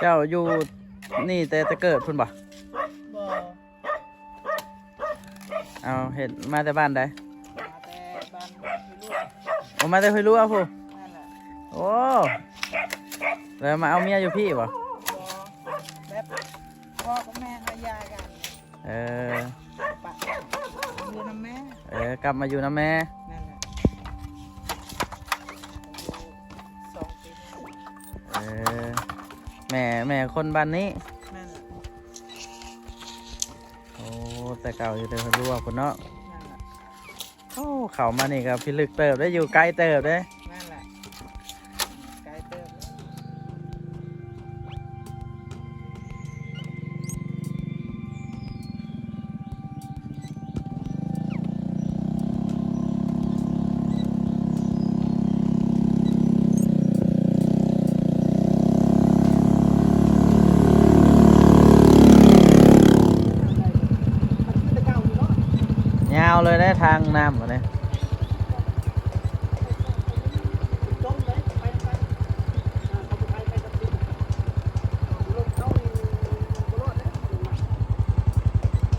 เจ้าอยู่นี่แต่แต่เกิดพุ่นบ่บ่เอาเห็นมาแต่บ้านใดมาแต่บ้านที่ลูกโอ้มาแต่คุยรู้เอาผู้นั่นแหละโอ้แล้วมาเอาเมียอยู่พี่บ่บ่แบบพ่อกับแม่หายายกันเออปะอยู่นำแม่ เออกลับมาอยู่นะแม่ แม่แม่คนบ้านนี้นั่นแหละโอ้แต่เก่าอยู่แต่คุยรู้ว่าพุ่นเนาะ นั่นแหละ โอ้ เขามานี่ก็พิลึกเติบได้อยู่ไกลเติบได้างน้ำมาเนี่ย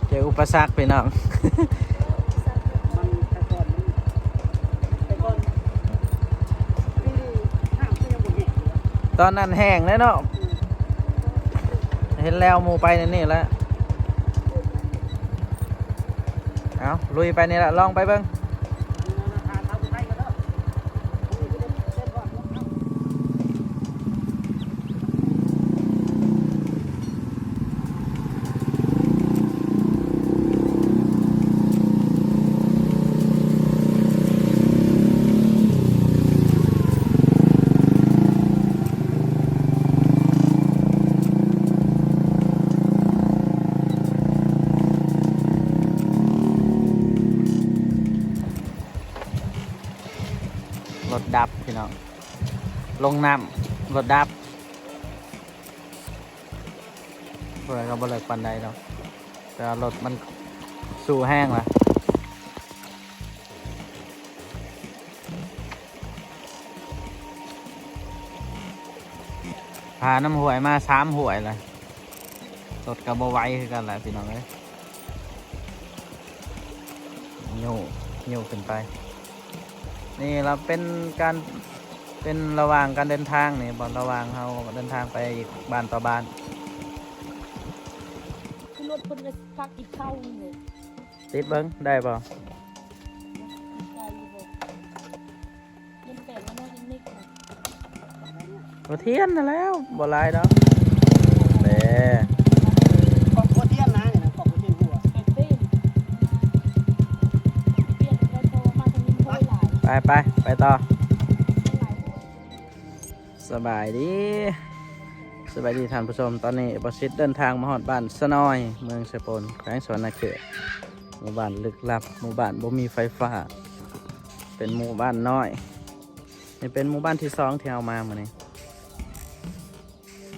เจออุปสรรคไปน้องตอนนั้นแห้งเลยเนาะ เห็นแล้วมูไปนี่นี่แล้ว เอาลุยไปนี่แหละลองไปเบิ้ง น้ำรถดับเพื่อก็บเลิกปันใดเนาะแต่รถมันสู่แห้งละพาน้ำหวยมาสามหวยเลยรถกระบไว้คือกันแหละพี่น้องเอ้ยโยโยขึ้นไป นี่เราเป็นการ เป็นระหว่างการเดินทางนี่บอลระหว่างเราเดินทางไปอีกบ้านต่อบ้านคือรถคนจะพักอีกเข้าเลยติดเบิ้งได้ป่ะใจอยู่บ่ยังแต่งมาโน่นนิดนะตัวเทียนนั่นแล้วบ่หลายดอกเด้ขอบคุณเที่ยงนะเนี่ยนะขอบคุณเที่ยงหัวแอนเป้นเปลี่ยนแล้วโทรมาทางนี้ไม่หลายไปไปไปต่อไม่หลาย สบายดี สบายดีท่านผู้ชม ตอนนี้ประสิทธิ์เดินทางมาฮอดบ้านสนอย เมืองสปนแขวงสวรรณเขตหมู่บ้านลึกลับ หมู่บ้านบ่มีไฟฟ้า เป็นหมู่บ้านน้อย นี่เป็นหมู่บ้านที่สองที่เอามาเมื่อนี้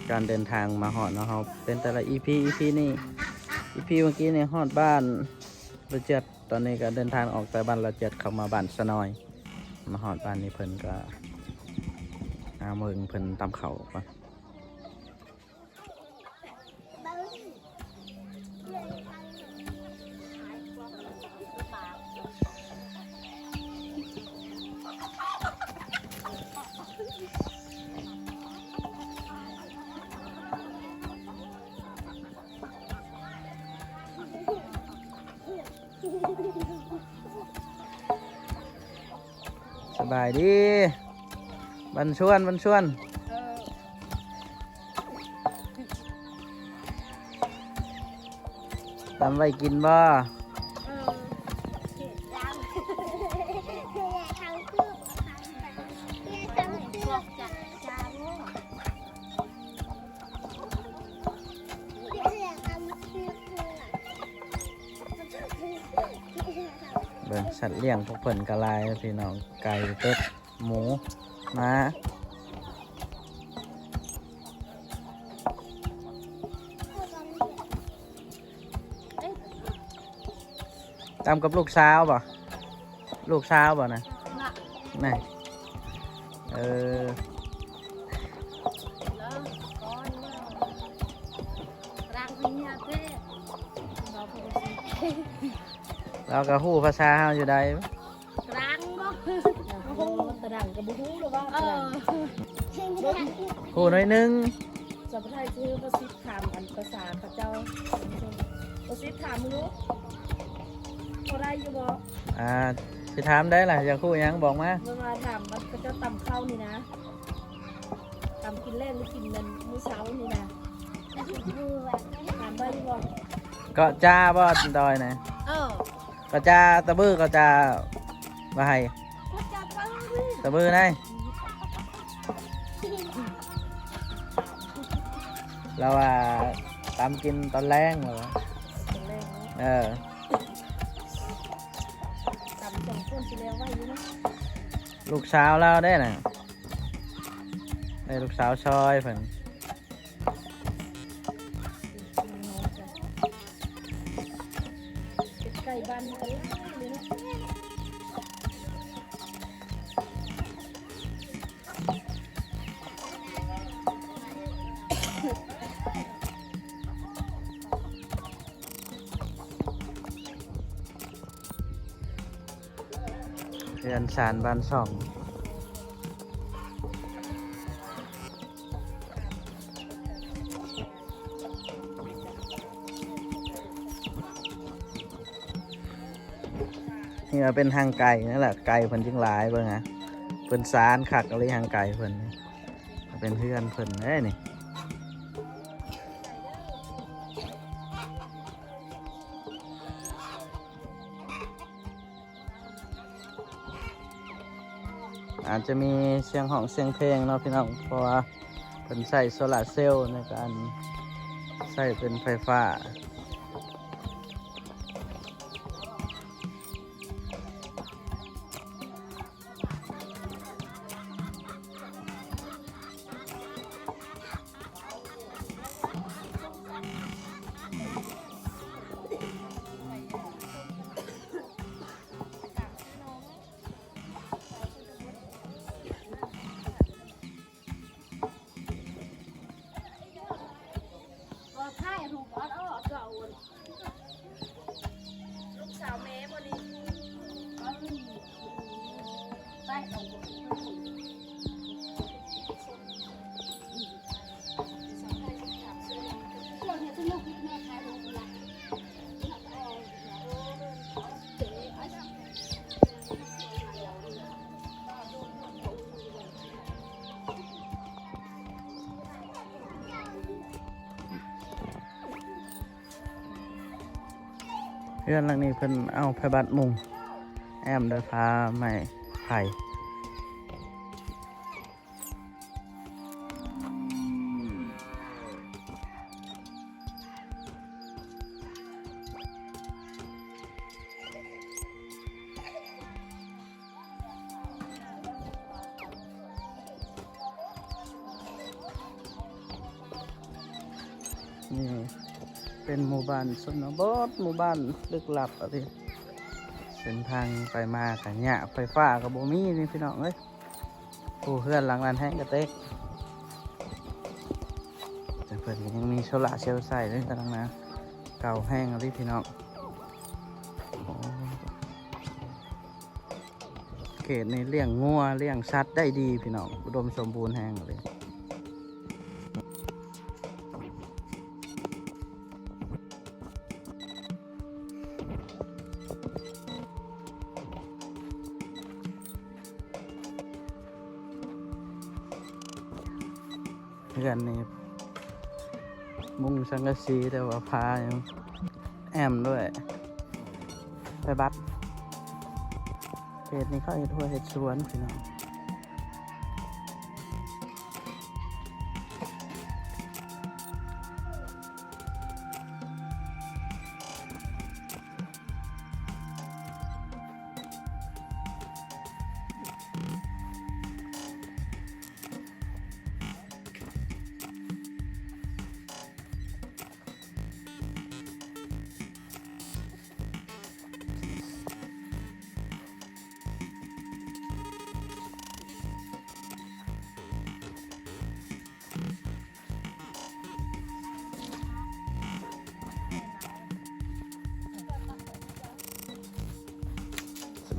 การเดินทางมาฮอดนะครับ เป็นแต่ละ EP EP นี่ EP เมื่อกี้นี่ฮอดบ้านละเจ็ดตอนนี้ก็เดินทางออกจากบ้านละเจ็ดเข้ามาบ้านสนอย มาฮอดบ้านนี้เพิ่นก็ อาเมืองเพิ่นตามเขาปะสบายดี บันชวนบันชวนเออตำไว้กินบ่เบิ่งสัตว์เลี้ยงพวกเพิ่นกระลายพี่น้องไก่เป็ดหมู mà tăm cặp ลูกสาวบ่ลูกสาวบ่นะนี่เออเราก็ฮู้ภาษาเฮาอยู่ได้ ฮู้หน่อยหนึงสัมภาษณ์ชื่อประสิทธิ์ถามอันภาษาพระเจ้าประสิทธิ์ถามมึงรู้เขาได้อยู่บ่อ่าสิถามได้ล่ะอยากฮู้หยังบอกมาเวลาถามมันพระเจ้าตำข้าวนี่นะตำกินแรกหรือกินเงินมื้อเช้านี่นะถามได้อยู่บ่เก็จ้าบ่ดอยนะเออก็จ้าตะบื้อก็จ้าบ่ให้พระเจ้าปังตะบื้อได้ เราว่าตามกินตอนแรงเหรอวะเป็นแรกเนาะเออตำสองคนสิแล้วไว้อยู่นะลูกสาวเราได้น่ะได้ลูกสาวชอยเพิ่นเป็น สารบ้านสอง นี่เป็นทางไก่นั่นแหละไก่เพิ่นจึงหลายเบิ่งฮะเพิ่นสารขักอะไรทางไก่เพิ่นเป็นเพื่อนเพิ่นเอ้ยนี่ อาจจะมีเสียงห้องเสียงเพลงเนาะพี่น้องเพราะว่าเพิ่นใส่โซลาร์เซลล์ในการใส่เป็นไฟฟ้า เพื่อนหลังนี้เพิ่นเอาไผบัตรมุง แอมเดินพาใหม่ไผ่นี่ เป็นหมู่บ้านชนบทหมู่บ้านลึกลับอะพี่เส้นทางไปมากันเนี่ยไฟฟ้ากับโบมี่นี่พี่น้องเอ้ยผู้เพื่อนหลังร้านแห้งกระเต็กแต่เพื่อนยังมีโซล่าเซลล์ใส่ด้วยกันนะเก่าแห้งอะไรพี่น้องโอ้เขตนี้เลี้ยงงัวเลี้ยงสัตว์ได้ดีพี่น้องอุดมสมบูรณ์แห้งเลย สังกะสีแต่ว่าพายังแอมด้วย ไปบัตเขตนี้เขาเห็ดหัวเห็ดสวนพี่น้อง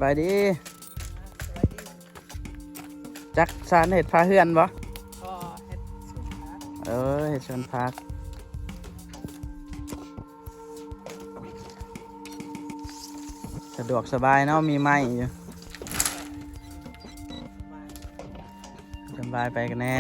บายดีสวัสดี จักสารเห็ดพาเฮือนบ่พอเฮ็ดสุดนะเออเห็ดชวนพักสะดวกสบายเนาะมีไม้อยู่มาสบายไปกันแน่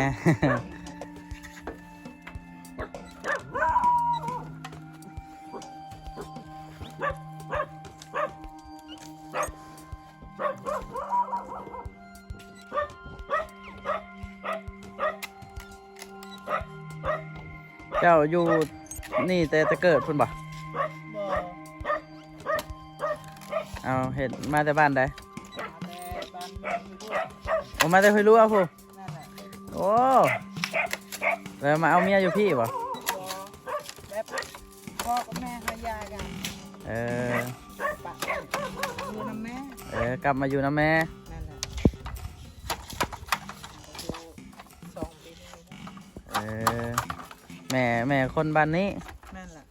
เจ้าอยู่นี่แต่แต่เกิดพุ่นบ่บ่เอาเห็ดมาแต่บ้านใดมาแต่บ้านเมืองอยู่ด้วยโอ้มาแต่เคยรู้อะพูนั่นโอ้แล้วมาเอาเมียอยู่พี่บ่แบบพ่อกับแม่เขาหยากันเอออยู่น้ำแม่เออกลับมาอยู่นะแม่นั่นแหละอยู่สองปีนี่นะเออ แม่แม่คนบ้านนี้นั่นแหละ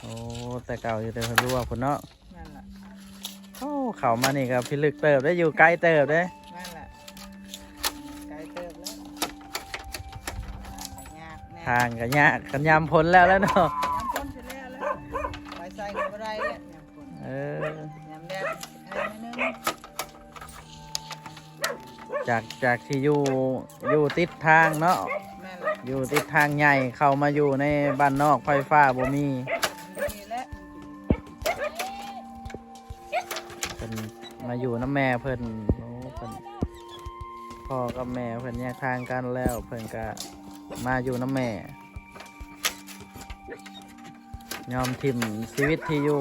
โอ้แต่เก่าอยู่แต่เคยรู้อะพุ่นเนาะนั่นแหละโอ้เขามานี่กับพิลึกเติบได้อยู่ไกลเติบได้นั่นแหละไกลเติบแล้วยากแน่ทางกันยากกันยามพ้นแล้วแล้วเนาะยำพ่นไปแล้วแล้วไปใส่กับอะไรแล้วยำพ่นเออยำแดงให้นิดนึงจากจากที่อยู่อยู่ติดทางเนาะแม่นแหละ อยู่ติดทางใหญ่เข้ามาอยู่ในบ้านนอกไฟฟ้าบ่มีเพิ่นมาอยู่น้ำแม่เพิ่นโอ้เพิ่นพ่อกับแม่เพิ่นแยกทางกันแล้ว เพิ่นก็มาอยู่น้ำแม่ ยอมทิมชีวิตที่อยู่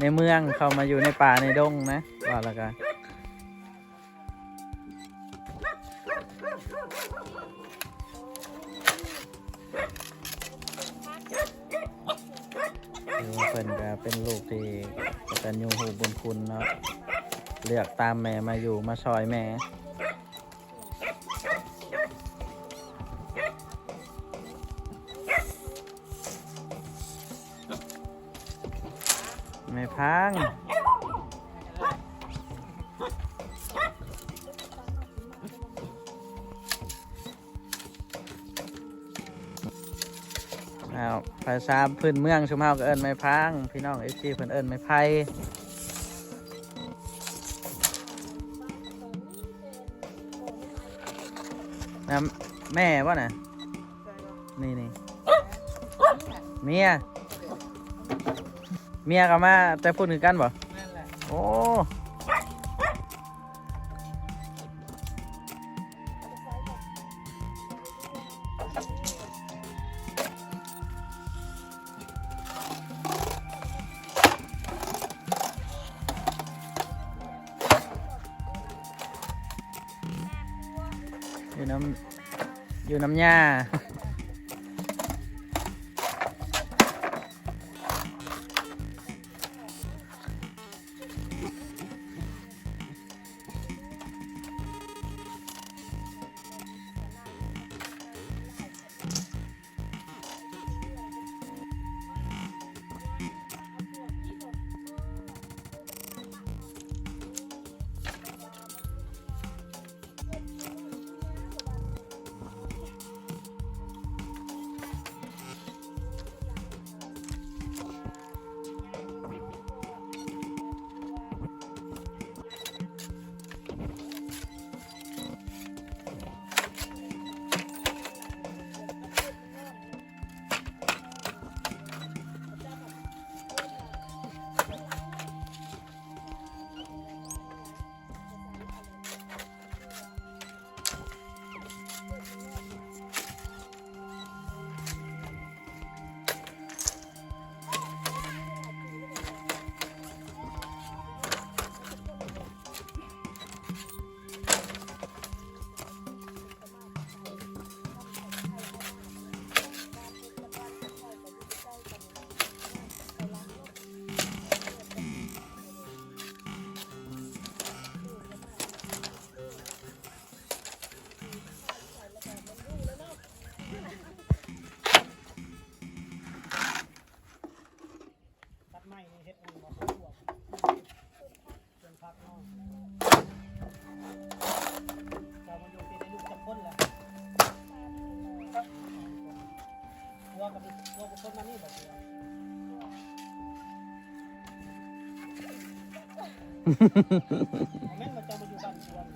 ในเมืองเข้ามาอยู่ในป่าในดงนะว่าแล้วกัน เลือกตามแม่มาอยู่มาซอยแม่ไม่พังอ้าวภาษาพื้นเมืองชุมเฮาก็เอิ้นไม่พัง พี่น้องเอฟซีเพิ่นเอิ้นไม่ไพ่ แม่แม่ว่าน่ะนี่นี่เมีย เมียกับมาแต่พูดถึงกันบ่นั่นแหละโอ้ำ แม่นมาจะมาอยู่บ้านชวน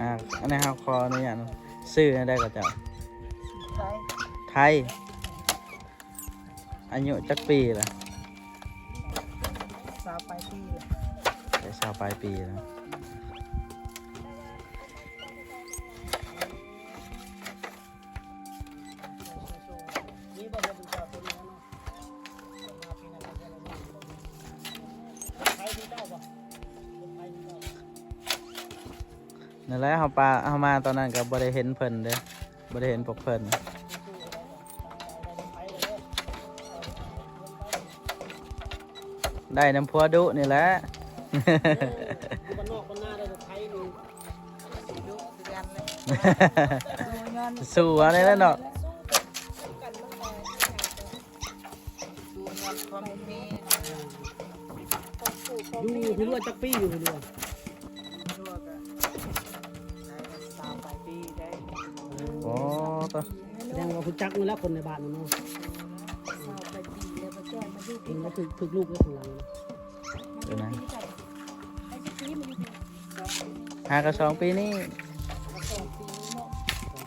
อ่าอันนี้ครับคอนี่อย่างซื้อให้ได้ก็จะใช่ไทยอายุจักปีละสาวไปปีเลยได้ชาวปลายปีแล้ว แหละเขาปลาเขามาตอนนั้นก็บ่ได้เห็นเพิ่นเด้บ่ได้เห็นพวกเพิ่นได้น้ำพัวดุนี่แหละอยู่บ้านนอกบ้านหน้าได้แต่ไทยนี่สีดุเดือนเลยดูเงินสู้เอะไรแล้วเนาะดูเงินความมีอยู่พี่รวยจักปี้อยู่พี่รว อ้ตัวแสดงว่าคุณจักนี่แล้วคนในบ้านเนาะเศร้าไปปีแล้วมาแจ้งมาดูเอพี่งกัก็นถึกถึกลูกไว้ข้างหลังเดี๋ยวนะ ไอ้ที่มันดูหากระสองปีนี้สองปีเนาะ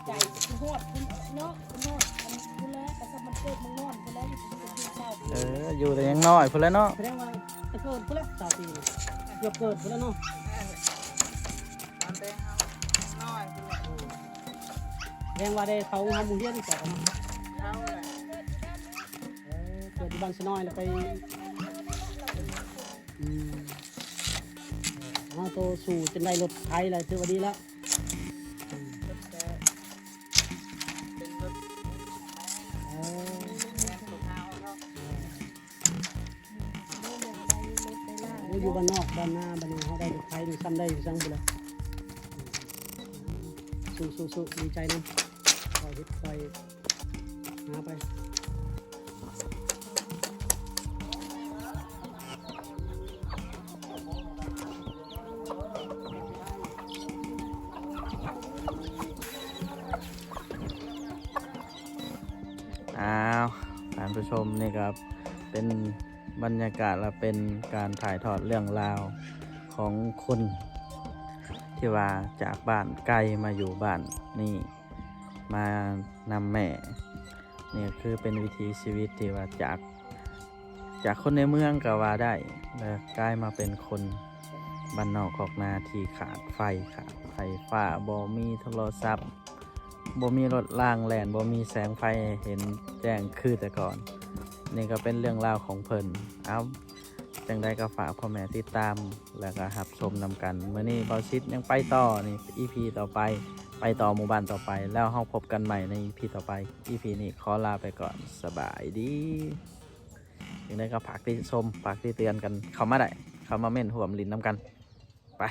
ใจคุณฮอดคุณเนาะคุณฮอดอันคุณแล้วแต่ถ้ามันเกิดมันงอนคุณแล้วอยู่ที่ที่เศร้าเอออยู่แต่ยังน้อยพุ่นแหล้วเนาะแสดงว่าจะเกิดเพื่อสาวปีเกือบเกิดเพื่อแล้วเนาะ แสดงว่าได้เขาทำบุญเฮียนที่สองเท่าไหร่เกิดที่บ้านสนอยแล้วไปอืมเอาตัวสู่จนได้รถไทยเลยถือว่าดีแล้วออแม่ขออยู่บ้านนอกบ้านหน้าบ้านนี้เขาได้รถไทยนี่ซ้ำได้ดูซ้ำไปแล้วสู้สู้สู้ดีใจนะคอย เฮ็ดคอยหาไปอ้าวท่านผู้ชมนี่ครับ เป็นบรรยากาศและเป็นการถ่ายทอดเรื่องราวของคนที่ว่าจากบ้านไกลมาอยู่บ้านนี่ มานำแม่เนี่ยคือเป็นวิถีชีวิตที่ว่าจากจากคนในเมืองก็ว่าได้แล้วกลายมาเป็นคนบ้านนอกขอกนาที่ขาดไฟขาดไฟฟ้าบ่มีโทรศัพท์บ่มีรถล่างแล่นบ่มีแสงไฟเห็นแจ้งคือแต่ก่อน นี่ก็เป็นเรื่องราวของเพิ่นเอาจังได้ก็ฝากพ่อแม่ติดตามแล้วก็รับชมนำกันเมื่อนี้เบาชิดยังไปต่อนี่ EP ต่อไป ไปต่อหมู่บ้านต่อไป แล้วเราพบกันใหม่ในพีต่อไปอีพีนี้ขอลาไปก่อนสบายดีอยังได้ก็ฝากติดชมฝากติดเตือนกัน เขามาได้ เขามาเม่นห่วมลินน้ำกัน ไป